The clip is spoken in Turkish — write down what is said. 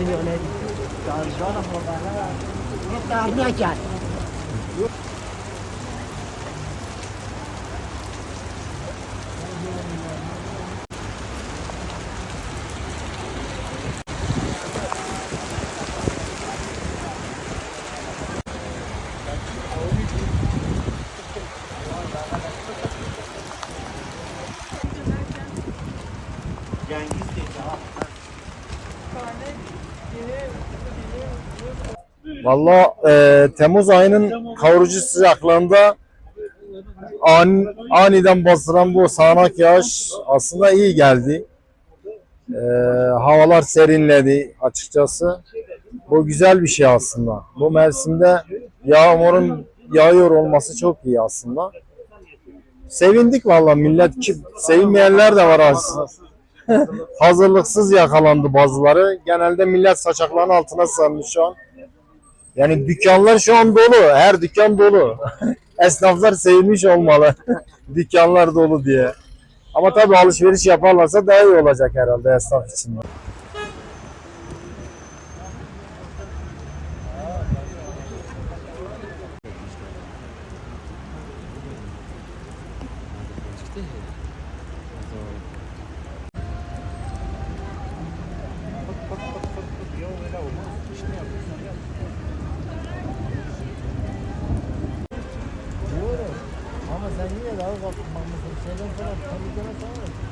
Dünyaya gittik. Daha sonra bana. Daha gel. Valla e, Temmuz ayının kavurucu sıcaklığında an, aniden bastıran bu sağanak yağış aslında iyi geldi. E, havalar serinledi açıkçası. Bu güzel bir şey aslında. Bu mevsimde yağmurun yağıyor olması çok iyi aslında. Sevindik valla millet ki sevinmeyenler de var aslında. Hazırlıksız yakalandı bazıları. Genelde millet saçaklarının altına sığınmış şu an. Yani dükkanlar şu an dolu. Her dükkan dolu. Esnaflar sevinmiş olmalı. dükkanlar dolu diye. Ama tabii alışveriş yaparlarsa daha iyi olacak herhalde esnaf için. de. Sen niye daha kalkmamışsın? Şeyden sonra tabii sana